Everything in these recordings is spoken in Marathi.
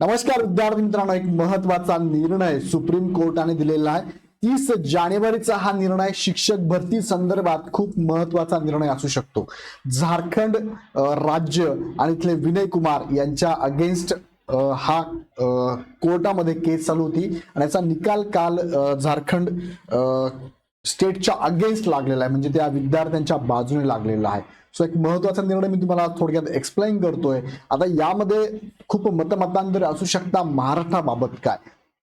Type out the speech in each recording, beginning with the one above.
नमस्कार विद्यार्थी मित्रांनो एक महत्त्वाचा निर्णय सुप्रीम कोर्टाने दिलेला आहे. तीस जानेवारीचा हा निर्णय शिक्षक भरती संदर्भात खूप महत्त्वाचा निर्णय असू शकतो. झारखंड राज्य आणि इथले विनय कुमार यांच्या अगेन्स्ट हा कोर्टामध्ये केस चालू होती. आणि याचा निकाल काल झारखंड स्टेटच्या अगेन्स्ट लागलेला आहे म्हणजे त्या विद्यार्थ्यांच्या बाजूने लागलेला आहे. सो एक महत्त्वाचा निर्णय मी तुम्हाला थोडक्यात एक्सप्लेन करतोय. आता यामध्ये खूप मतमतांतर असू शकता महाराष्ट्राबाबत काय?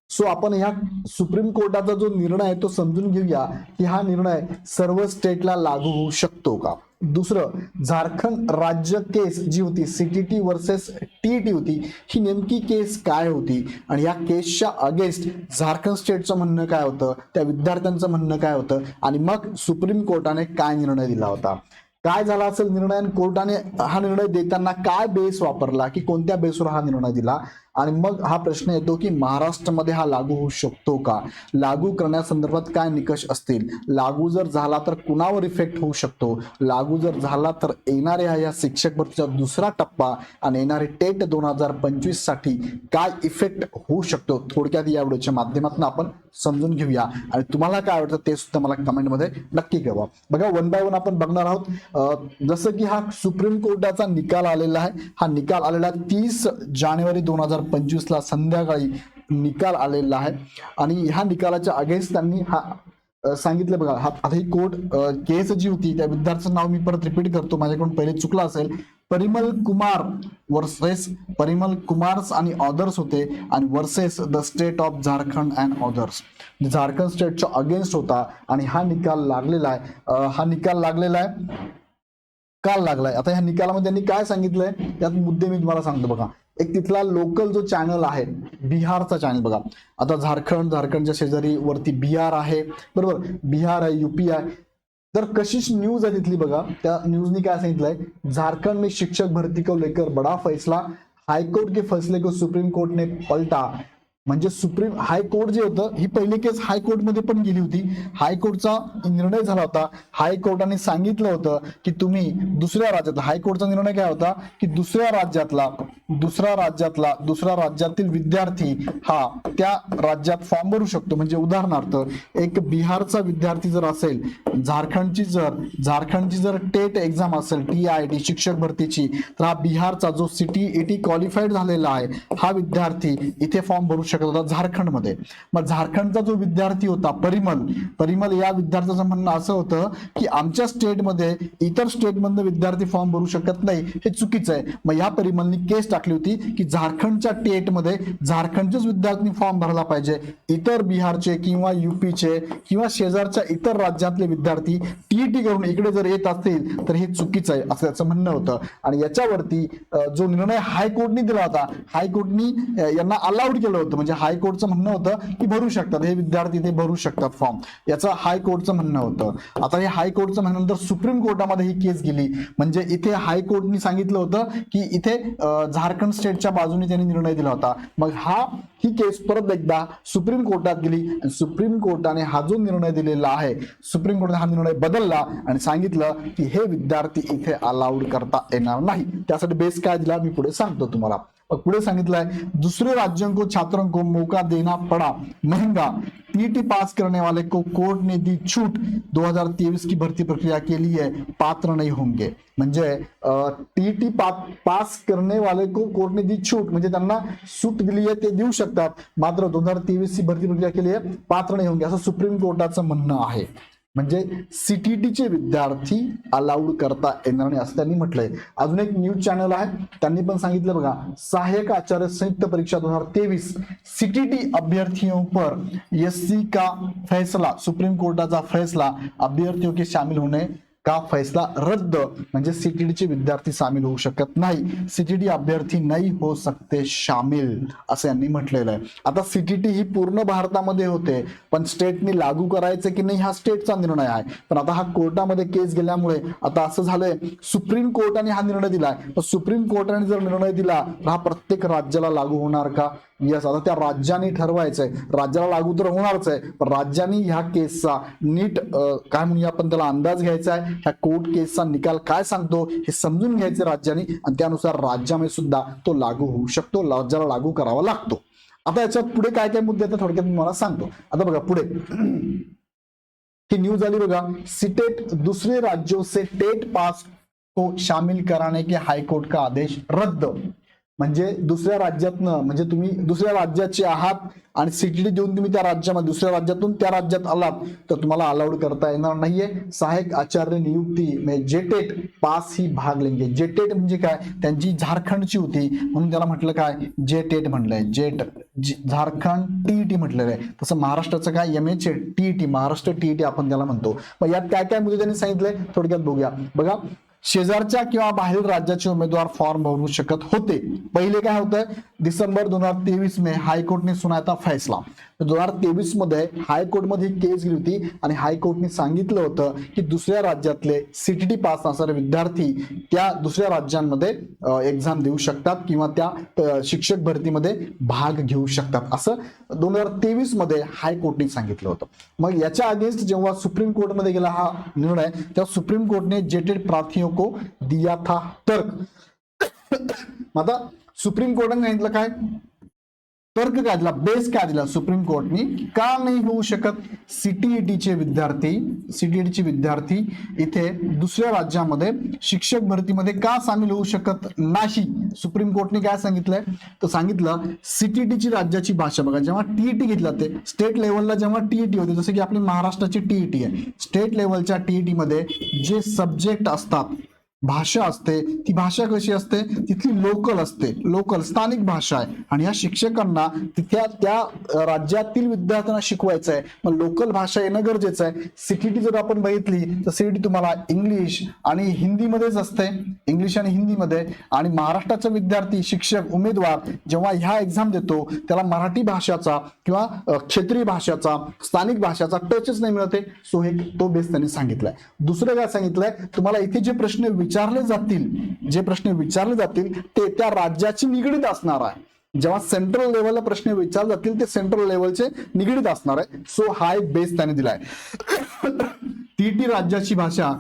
सो आपण ह्या सुप्रीम कोर्टाचा जो निर्णय आहे तो समजून घेऊया की हा निर्णय सर्व स्टेटला लागू होऊ शकतो का? दुसरं झारखंड राज्य केस जी होती सीटीटी वर्सेस टीईटी होती ही नेमकी केस काय होती? आणि या केसच्या अगेन्स्ट झारखंड स्टेटचं म्हणणं काय होतं? त्या विद्यार्थ्यांचं म्हणणं काय होतं? आणि मग सुप्रीम कोर्टाने काय निर्णय दिला होता? काय झाला असेल निर्णय? कोर्टाने हा निर्णय देताना काय बेस वापरला? की कोणत्या बेसवर हा निर्णय दिला? आणि मग हा प्रश्न येतो की महाराष्ट्रामध्ये हा लागू होऊ शकतो का? लागू करण्यासंदर्भात काय निकष असतील? लागू जर झाला तर कुणावर इफेक्ट होऊ शकतो? लागू जर झाला तर येणाऱ्या या शिक्षक भरतीचा दुसरा टप्पा आणि येणारे टेट दोन हजार पंचवीससाठी काय इफेक्ट होऊ शकतो? थोडक्यात या व्हिडिओच्या माध्यमातून आपण समजून घेऊया. आणि तुम्हाला काय आवडतं ते सुद्धा मला कमेंटमध्ये नक्की कळवा. बघा वन बाय वन आपण बघणार आहोत. जसं की हा सुप्रीम कोर्टाचा निकाल आलेला आहे. हा निकाल आलेला तीस जानेवारी दोन हजार पंचवीस ला संध्याकाळी निकाल आलेला आहे. आणि ह्या निकालाच्या अगेन्स्ट त्यांनी हा सांगितलं बघा हा आता ही कोर्ट केस जी होती त्या विद्यार्थ्याचं नाव मी परत रिपीट करतो माझ्याकडून पहिले चुकलं असेल. परिमल कुमार वर्सेस परिमल कुमार्स आणि ऑदर्स होते आणि versus the state of Jharkhand and others म्हणजे झारखंड स्टेटच्या अगेन्स्ट होता आणि हा निकाल लागलेला आहे. हा निकाल लागलेला आहे. काल लागलाय. आता ह्या निकालामध्ये त्यांनी काय सांगितलंय? त्यात मुद्दे मी तुम्हाला सांगतो बघा. एक तिथला लोकल जो चॅनल आहे बिहारचा चॅनल बघा. आता झारखंड झारखंडच्या शेजारी वरती बिहार आहे. बरोबर? बिहार आहे युपी आहे. तर कशीच न्यूज आहे तिथली बघा. त्या न्यूजनी काय सांगितलंय? झारखंड में शिक्षक भर्ती को लेकर बड़ा फैसला. हाईकोर्ट के फैसले को सुप्रीम कोर्ट ने पलटा. म्हणजे सुप्रीम हायकोर्ट जे होतं ही पहिली केस हायकोर्टमध्ये पण गेली होती. हायकोर्टचा निर्णय झाला होता. हायकोर्टाने सांगितलं होतं की तुम्ही दुसऱ्या राज्यातला हायकोर्टचा निर्णय काय होता? की दुसऱ्या राज्यातला दुसऱ्या राज्यातला दुसऱ्या राज्यातील विद्यार्थी हा त्या राज्यात फॉर्म भरू शकतो. म्हणजे उदाहरणार्थ एक बिहारचा विद्यार्थी जर असेल झारखंडची जर झारखंडची जर टेट एक्झाम असेल टी आय टी शिक्षक भरतीची तर हा बिहारचा जो सिटी एटी क्वालिफाईड झालेला आहे हा विद्यार्थी इथे फॉर्म भरू शकतो. होता झारखंडमध्ये. मग झारखंडचा जो विद्यार्थी होता परिमल परिमल या विद्यार्थ्याचं म्हणणं असं होतं की आमच्या स्टेटमध्ये इतर स्टेटमधनं विद्यार्थी फॉर्म भरू शकत नाही हे चुकीचं आहे. मग या परिमलनी केस टाकली होती की झारखंडच्या टेटमध्ये झारखंडचेच विद्यार्थी फॉर्म भरला पाहिजे. इतर बिहारचे किंवा युपीचे किंवा शेजारच्या इतर राज्यातले विद्यार्थी टीईटी करून इकडे जर येत असतील तर हे चुकीचं आहे असं त्याचं म्हणणं होतं. आणि याच्यावरती जो निर्णय हायकोर्टनी दिला होता हायकोर्टनी यांना अलाउड केलं होतं. म्हणजे म्हणजे हायकोर्टचं म्हणणं होतं की भरू शकतात. हे विद्यार्थी ते भरू शकतात फॉर्म याचं हायकोर्टचं म्हणणं होतं. आता हे हायकोर्टचं म्हणल्यानंतर सुप्रीम कोर्टामध्ये ही केस गेली. म्हणजे इथे हायकोर्टनी सांगितलं होतं की इथे झारखंड स्टेटच्या बाजूने त्यांनी निर्णय दिला होता. मग हा ही केस परत एकदा सुप्रीम कोर्टात गेली आणि सुप्रीम कोर्टाने हा जो निर्णय दिलेला आहे सुप्रीम कोर्टाने हा निर्णय बदलला आणि सांगितलं की हे विद्यार्थी इथे अलाउड करता येणार नाही. त्यासाठी बेस काय दिला मी पुढे सांगतो तुम्हाला. पुढे सांगितलंय. दूसरे राज्यों को छात्रों को मौका देना पड़ा. महंगा. टीटी पास करने वाले को कोर्ट ने दी छूट. 2023 की भर्ती प्रक्रिया के लिए पात्र नहीं होंगे. म्हणजे टीटी पास करने वाले को कोर्ट ने दी छूट. म्हणजे त्यांना सूट दिली आहे ते देऊ शकतात. मात्र दोन हजार तेवीस ची भरती प्रक्रिया केली आहे पात्र नाही होंगे असं सुप्रीम कोर्टाचं म्हणणं आहे. म्हणजे सीटीटीचे विद्यार्थी अलाउड करता येणार नाही असं त्यांनी म्हटलंय. अजून एक न्यूज चॅनल आहे. त्यांनी पण सांगितलं बघा सहायक आचार्य संयुक्त परीक्षा दोन हजार तेवीस सीटीटी अभ्यर्थियों पर एससी का फैसला सुप्रीम कोर्टाचा फैसला अभ्यर्थियों के शामिल होणे का फैसला रद्द? म्हणजे सीटीडीचे विद्यार्थी सामील होऊ शकत नाही. सीटीडी अभ्यर्थी नाही हो सकते शामिल असं यांनी म्हटलेलं आहे. आता सीटीटी ही पूर्ण भारतामध्ये होते पण स्टेटनी लागू करायचं की नाही हा स्टेटचा निर्णय आहे. पण आता हा कोर्टामध्ये केस गेल्यामुळे आता असं झालंय सुप्रीम कोर्टाने हा निर्णय दिलाय. पण सुप्रीम कोर्टाने जर निर्णय दिला तर हा प्रत्येक राज्याला लागू होणार का? यस आता त्या राज्याने ठरवायचंय. राज्याला लागू तर होणारच आहे पण राज्यांनी ह्या केसचा नीट काय म्हणूया आपण त्याला अंदाज घ्यायचा आहे ह्या कोर्ट केसचा निकाल काय सांगतो हे समजून घ्यायचे राज्यांनी आणि त्यानुसार राज्यामध्ये सुद्धा तो लागू होऊ शकतो राज्याला लागू करावा लागतो. आता याच्यात पुढे काय काय मुद्दे आहेत थोडक्यात मी मला सांगतो. आता बघा पुढे. ही न्यूज आली बघा. सिटेट दूसरे राज्यों से टेट पास को शामिल कराने के हाईकोर्ट का आदेश रद्द. म्हणजे दुसऱ्या राज्यातनं म्हणजे तुम्ही दुसऱ्या राज्याचे आहात आणि सिटी देऊन तुम्ही त्या राज्यामध्ये दुसऱ्या राज्यातून त्या राज्यात आलात तर तुम्हाला अलाउड करता येणार नाहीये. सहायक आचार्य नियुक्ती म्हणजे जेटेट पास ही भाग लेंगे. जेटेट म्हणजे काय? त्यांची झारखंडची होती. म्हणून त्याला म्हटलं काय? जेटेट म्हटलंय. जेट झारखंड झारखंड टीईटी म्हटलेलं आहे. तसं महाराष्ट्राचं काय? M H TET Maharashtra TET आपण त्याला म्हणतो. मग यात काय काय मुद्दे त्यांनी सांगितलंय थोडक्यात बघूया. बघा शेजारच्या किंवा बाहेर राज्याचे उमेदवार फॉर्म भरू शकत होते. पहिले काय होतं? डिसेंबर दोन हजार तेवीस में हायकोर्टने सुनायता फैसला. दोन हजार तेवीसमध्ये हायकोर्टमध्ये ही केस गेली होती आणि हायकोर्टने सांगितलं होतं की दुसऱ्या राज्यातले सीटीटी पास असणारे विद्यार्थी त्या दुसऱ्या राज्यांमध्ये एक्झाम देऊ शकतात किंवा त्या शिक्षक भरतीमध्ये भाग घेऊ शकतात. असं दोन हजार तेवीसमध्ये हायकोर्टने सांगितलं होतं. मग याच्या अगेन्स्ट जेव्हा सुप्रीम कोर्टमध्ये गेला हा निर्णय तेव्हा सुप्रीम कोर्टने जेटेड प्रार्थियों को दिया था तर्क आता सुप्रीम कोर्टाने सांगितलं काय? तर्क काय दिला? बेस काय दिला सुप्रीम कोर्टने? का नाही होऊ शकत? सीटीईटीचे विद्यार्थी सीटीईटीचे विद्यार्थी इथे दुसऱ्या राज्यामध्ये शिक्षक भरतीमध्ये का सामील होऊ शकत नाही? सुप्रीम कोर्टने काय सांगितलंय? तर सांगितलं सीटीईटीची राज्याची भाषा बघा जेव्हा टीईटी घेतला ते स्टेट लेवलला जेव्हा टीईटी होते जसं की आपली महाराष्ट्राची टीईटी आहे स्टेट लेवलच्या टीईटीमध्ये जे सब्जेक्ट असतात भाषा असते ती भाषा कशी असते? तिथली लोकल असते. लोकल स्थानिक भाषा आहे. आणि या शिक्षकांना तिथल्या त्या राज्यातील विद्यार्थ्यांना शिकवायचं आहे मग लोकल भाषा येणं गरजेचं आहे. सीटीटी जर आपण बघितली तर सीटीटी तुम्हाला इंग्लिश आणि हिंदीमध्येच असते. इंग्लिश आणि हिंदीमध्ये. आणि महाराष्ट्राचा विद्यार्थी शिक्षक उमेदवार जेव्हा ह्या एक्झाम देतो त्याला मराठी भाषाचा किंवा क्षेत्रीय भाषाचा स्थानिक भाषाचा टचच नाही मिळते सो हे तो बेस त्यांनी सांगितलाय. दुसरं काय सांगितलंय? तुम्हाला इथे जे प्रश्न विचार विचारले जातील जे प्रश्न विचारले जातील ते त्या राज्याची निगडीत असणार आहे. जेव्हा सेंट्रल लेवलला प्रश्न विचारले जातील ते सेंट्रल लेवलचे निगडीत असणार आहे. सो हा एक बेस त्याने दिलाय. टीटी राज्याची भाषा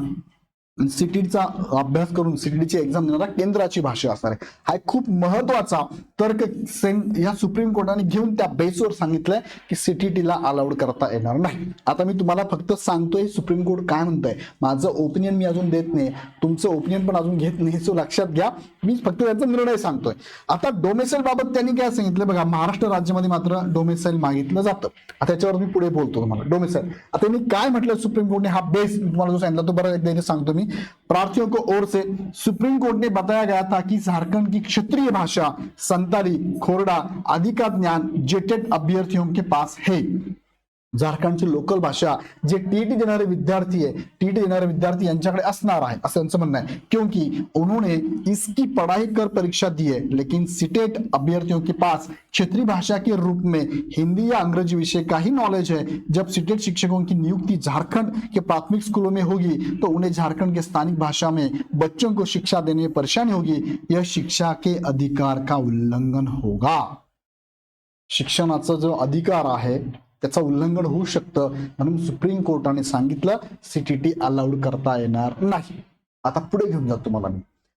सिटीचा अभ्यास करून सिटीची एक्झाम देणारा केंद्राची भाषा असणार आहे. हा एक खूप महत्त्वाचा तर्क सेम या सुप्रीम कोर्टाने घेऊन त्या बेसवर सांगितलंय की सीटीटीला अलाउड करता येणार नाही. आता मी तुम्हाला फक्त सांगतोय सुप्रीम कोर्ट काय म्हणतंय. माझं ओपिनियन मी अजून देत नाही. तुमचं ओपिनियन पण अजून घेत नाही सो लक्षात घ्या. मी फक्त त्याचा निर्णय सांगतोय. आता डोमेसाईल बाबत त्यांनी काय सांगितलं? बघा महाराष्ट्र राज्यामध्ये मात्र डोमेसाईल मागितलं जातं. आता त्याच्यावर मी पुढे बोलतो तुम्हाला. डोमेसाईल आता मी काय म्हटलं सुप्रीम कोर्टने? हा बेस तुम्हाला जो सांगितला तो बरं एकदा सांगतो मी. प्रार्थियों को ओर से सुप्रीम कोर्ट ने बताया गया था कि झारखंड की क्षेत्रीय भाषा संताली खोरडा आदि का ज्ञान जेटेड अभ्यर्थियों के पास है। झारखंडची लोकल भाषा जे टीटी देणारे विद्यार्थी आहे टीटी देणारे विद्यार्थी आहे क्योंकि उन्होंने इसकी पढ़ाई कर परीक्षा दी है लेकिन सिटेट अभ्यर्थियों के पास क्षेत्रीय भाषा के रूप में हिंदी या अंग्रेज़ी विषय का ही। नॉलेज है जब सिटेट शिक्षकों की नियुक्ति झारखंड के प्राथमिक स्कूलों में होगी तो उन्हें झारखंड के स्थानिक भाषा में बच्चों को शिक्षा देने में परेशानी होगी। यह शिक्षा के अधिकार का उल्लंघन होगा। शिक्षणाचा जो अधिकार आहे त्याचं उल्लंघन होऊ शकतं म्हणून सुप्रीम कोर्टाने सांगितलं सीटीटी अलाउड करता येणार नाही. आता पुढे घेऊन जातो तुम्हाला मी.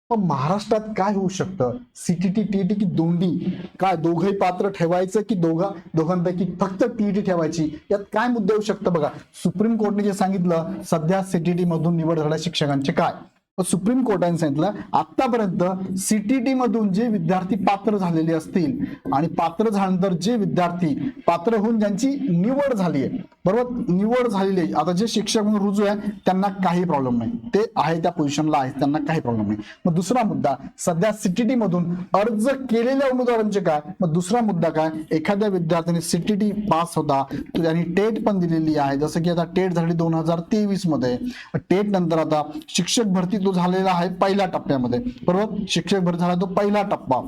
मग महाराष्ट्रात काय होऊ शकतं? सीटीटी टीटी की दोन्ही काय दोघंही पात्र ठेवायचं की दोघा दोघांपैकी फक्त टीईटी ठेवायची? यात काय मुद्दे येऊ शकतं बघा? सुप्रीम कोर्टने जे सांगितलं सध्या सीटीटी मधून निवड झाल्या शिक्षकांचे काय? सुप्रीम कोर्टाने सांगितलं आतापर्यंत सीटीटी मधून जे विद्यार्थी पात्र झालेले असतील आणि पात्र झाल्यानंतर जे विद्यार्थी पात्र होऊन ज्यांची निवड झाली आहे बरोबर? निवड झालेली आहे. आता जे शिक्षक म्हणून रुजू आहे त्यांना काही प्रॉब्लेम नाही. ते आहे त्या पोझिशनला आहे त्यांना काही प्रॉब्लेम नाही. मग दुसरा मुद्दा सध्या सीटीटी मधून अर्ज केलेल्या उमेदवारांचे काय? मग दुसरा मुद्दा काय? एखाद्या विद्यार्थ्याने सीटीटी पास होता त्यांनी टेट पण दिलेली आहे. जसं की आता टेट झाली दोन हजार तेवीसमध्ये. टेट नंतर आता शिक्षक भरती तो झालेला आहे पहिल्या टप्प्यामध्ये. बरोबर? शिक्षक भरती झाला तो पहिला टप्पा.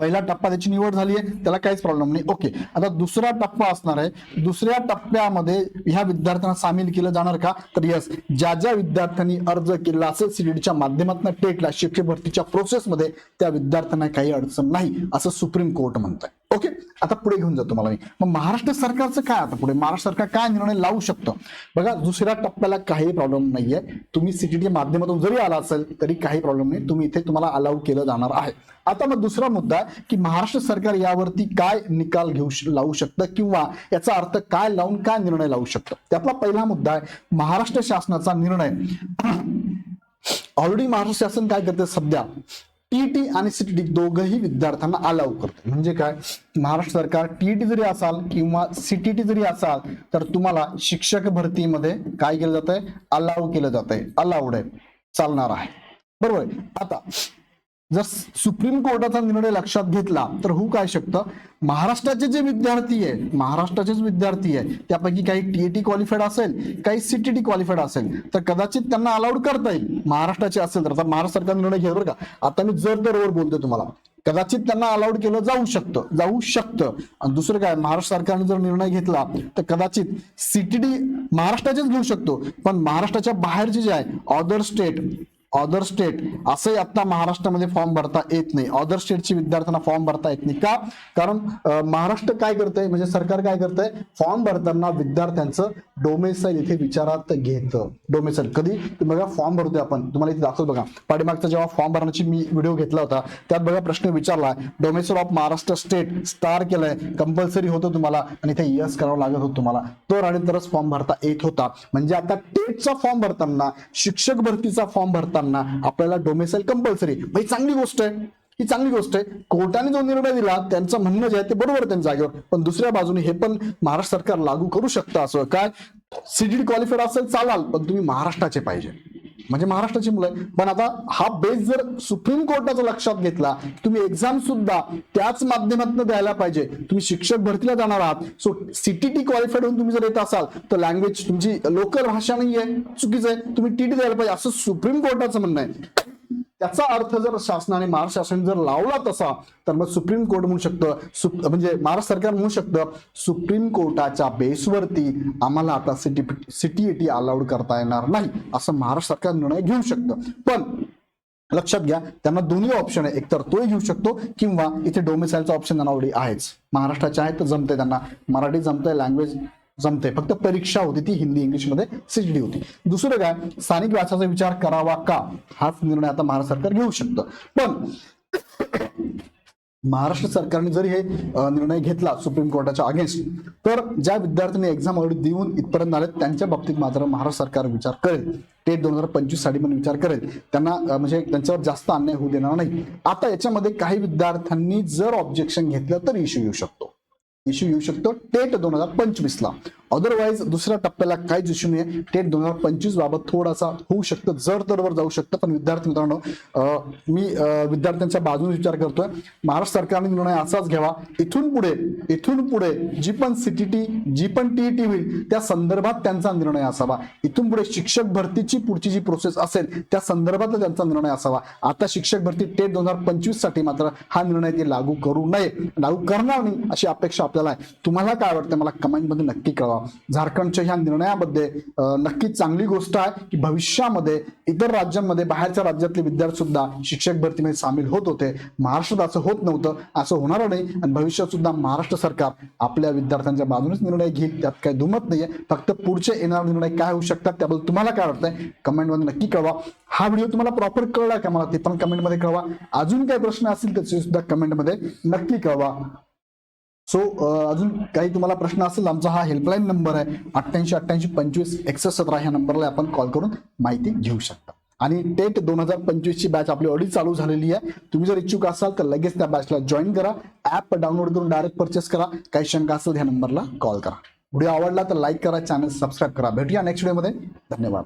पहिला टप्पा त्याची निवड झाली आहे त्याला काहीच प्रॉब्लेम नाही. ओके आता दुसरा टप्पा असणार आहे. दुसऱ्या टप्प्यामध्ये ह्या विद्यार्थ्यांना सामील केलं जाणार का? तर यस ज्या ज्या विद्यार्थ्यांनी अर्ज केला असेल सीडीच्या माध्यमातून टेटला शिक्षक भरतीच्या प्रोसेसमध्ये त्या विद्यार्थ्यांना काही अडचण नाही असं सुप्रीम कोर्ट म्हणतंय. ओके आता पुढे घेऊन जातो मला मी. मग महाराष्ट्र सरकारचं काय आता पुढे? महाराष्ट्र सरकार काय निर्णय लावू शकतं? बघा दुसऱ्या टप्प्याला काही प्रॉब्लेम नाहीये. तुम्ही सीटीटी माध्यमातून जरी आला असेल तरी काही प्रॉब्लेम नाही. तुम्ही इथे तुम्हाला अलाव केलं जाणार आहे. आता मग दुसरा मुद्दा की महाराष्ट्र सरकार यावरती काय निकाल घेऊ लावू शकतं? किंवा याचा अर्थ काय लावून काय निर्णय लावू शकतं? त्यातला पहिला मुद्दा आहे महाराष्ट्र शासनाचा निर्णय. ऑलरेडी महाराष्ट्र शासन काय करते सध्या? टीईटी आणि सीटीटी दोघंही विद्यार्थ्यांना अलाव करते. म्हणजे काय? महाराष्ट्र सरकार टीईटी जरी असाल किंवा सीटीटी जरी असाल तर तुम्हाला शिक्षक भरतीमध्ये काय केलं जात आहे अलाव केलं जात आहे अलाउड आहे. चालणार आहे. बरोबर आता जर सुप्रीम कोर्टाचा निर्णय लक्षात घेतला तर होऊ काय शकतं? महाराष्ट्राचे जे विद्यार्थी आहे महाराष्ट्राचेच विद्यार्थी आहे त्यापैकी काही टीएटी क्वालिफाईड असेल काही सीटीटी क्वालिफाईड असेल तर कदाचित त्यांना अलाउड करता येईल. महाराष्ट्राचे असेल तर आता महाराष्ट्र सरकार निर्णय घेईल बरं का? आता मी जर दरवर बोलतोय तुम्हाला कदाचित त्यांना अलाउड केलं जाऊ शकतं जाऊ शकतं. आणि दुसरं काय महाराष्ट्र सरकारने जर निर्णय घेतला तर कदाचित सीटीडी महाराष्ट्राचेच घेऊ शकतो. पण महाराष्ट्राच्या बाहेरचे जे आहे अदर स्टेट अदर स्टेट असंही आता महाराष्ट्रामध्ये फॉर्म भरता येत नाही. अदर स्टेटचे विद्यार्थ्यांना फॉर्म भरता येत नाही. का? कारण महाराष्ट्र काय करतंय? म्हणजे सरकार काय करतंय? फॉर्म भरताना विद्यार्थ्यांचं डोमेसाईल इथे विचारात घेतं. डोमेसाईल कधी? तुम्ही बघा फॉर्म भरतोय आपण. तुम्हाला इथे दाखवतो बघा. पाठीमागचा जेव्हा फॉर्म भरण्याची मी व्हिडिओ घेतला होता त्यात बघा प्रश्न विचारला domicile of Maharashtra state star केलंय. कंपल्सरी होतं तुम्हाला. आणि इथे यस करावं लागत होतं तुम्हाला. तर आणि तरच फॉर्म भरता येत होता. म्हणजे आता टेटचा फॉर्म भरताना शिक्षक भरतीचा फॉर्म भरताना आपल्याला डोमेसाईल कंपल्सरी चांगली गोष्ट आहे. ही चांगली गोष्ट आहे. कोर्टाने जो निर्णय दिला त्यांचं म्हणणं जे आहे ते बरोबर त्यांच्या जागेवर. पण दुसऱ्या बाजूने हे पण महाराष्ट्र सरकार लागू करू शकतं असं. काय? सीडीड क्वालिफाईड असेल चालाल पण तुम्ही महाराष्ट्राचे पाहिजे. म्हणजे महाराष्ट्राची मुलं आहे पण आता हा बेस जर सुप्रीम कोर्टाचा लक्षात घेतला तुम्ही एक्झाम सुद्धा त्याच माध्यमातून द्यायला पाहिजे. तुम्ही शिक्षक भरतीला जाणार आहात. सो सीटीटी क्वालिफाईड होऊन तुम्ही जर येत असाल तर लँग्वेज तुमची लोकल भाषा नाहीये. चुकीचं आहे. तुम्ही टीटी द्यायला पाहिजे. असं सुप्रीम कोर्टाचं म्हणणं आहे. त्याचा अर्थ जर शासनाने महाराष्ट्र शासन जर लावला तसा तर मग सुप्रीम कोर्ट म्हणू शकतं म्हणजे महाराष्ट्र सरकार म्हणू शकतं सुप्रीम कोर्टाच्या बेसवरती आम्हाला आता सिटी सिटीएटी अलाउड करता येणार नाही असं महाराष्ट्र सरकार निर्णय घेऊ शकतं. पण लक्षात घ्या त्यांना दोन्ही ऑप्शन आहे. एकतर तोही घेऊ शकतो किंवा इथे डोमिसाईलचा ऑप्शन त्यांना आवडी आहेच. महाराष्ट्राचे आहेत तर जमते त्यांना. मराठी जमतंय लँग्वेज जमते फक्त परीक्षा होती ती हिंदी इंग्लिशमध्ये सीजीडी होती. दुसरं काय? स्थानिक व्यासाचा विचार करावा का? हाच निर्णय आता महाराष्ट्र सरकार घेऊ शकतं. पण महाराष्ट्र सरकारने जरी हे निर्णय घेतला सुप्रीम कोर्टाच्या अगेन्स्ट तर ज्या विद्यार्थ्यांनी एक्झाम ऑलरेडी देऊन इथपर्यंत आले त्यांच्या बाबतीत मात्र महाराष्ट्र सरकार विचार करेल. टेट दोन हजार पंचवीससाठी पण विचार करेल. त्यांना म्हणजे त्यांच्यावर जास्त अन्याय होऊ देणार नाही. आता याच्यामध्ये काही विद्यार्थ्यांनी जर ऑब्जेक्शन घेतलं तर इश्यू येऊ शकतो. इश्यू येऊ शकतो. टेट दोन हजार पंचवीस ला. अदरवाईज दुसऱ्या टप्प्याला काहीच इश्यू नाही टेट दोन हजार पंचवीस बाबत थोडासा होऊ शकतं. जर तरवर जाऊ शकतं. पण विद्यार्थी मित्रांनो मी विद्यार्थ्यांच्या बाजूने विचार करतोय. महाराष्ट्र सरकारने निर्णय असाच घ्यावा. इथून पुढे इथून पुढे जी पण सीटीटी जी पण टीईटी होईल त्या संदर्भात त्यांचा निर्णय असावा. इथून पुढे शिक्षक भरतीची पुढची जी प्रोसेस असेल त्या संदर्भात त्यांचा निर्णय असावा. आता शिक्षक भरती टेट दोन हजार पंचवीससाठी मात्र हा निर्णय ते लागू करू नये. लागू करणार नाही अशी अपेक्षा आपल्याला आहे. तुम्हाला काय वाटतं मला कमेंटमध्ये नक्की कळवा. झारखंडच्या ह्या निर्णयामध्ये नक्की चांगली गोष्ट आहे की भविष्यामध्ये इतर राज्यांमध्ये बाहेरच्या राज्यातले विद्यार्थी सुद्धा शिक्षक भरतीमध्ये सामील होत होते. महाराष्ट्रात असं होत नव्हतं असं होणार नाही. आणि भविष्यात सुद्धा महाराष्ट्र सरकार आपल्या विद्यार्थ्यांच्या बाजूनेच निर्णय घेईल. त्यात काही दुमत नाहीये. फक्त पुढचे येणारे निर्णय काय होऊ शकतात त्याबद्दल तुम्हाला काय वाटतंय? कमेंटमध्ये नक्की कळवा. हा व्हिडिओ तुम्हाला प्रॉपर कळला का मला ते पण कमेंटमध्ये कळवा. अजून काही प्रश्न असतील त्याचे सुद्धा कमेंटमध्ये नक्की कळवा. सो अजून काही तुम्हाला प्रश्न असेल आमचा हा हेल्पलाईन नंबर आहे. अठ्ठ्याऐंशी अठ्ठ्याऐंशी पंचवीस एकसष्ट सतरा ह्या नंबरला आपण कॉल करून माहिती घेऊ शकता. आणि टेट दोन हजार पंचवीसची बॅच आपली ऑलरेडी चालू झालेली आहे. तुम्ही जर इच्छुक असाल तर लगेच त्या बॅचला जॉईन करा. ऍप डाउनलोड करून डायरेक्ट परचेस करा. काही शंका असेल ह्या नंबरला कॉल करा. व्हिडिओ आवडला तर लाईक करा चॅनल सबस्क्राईब करा. भेटूया नेक्स्ट व्हिडिओमध्ये धन्यवाद.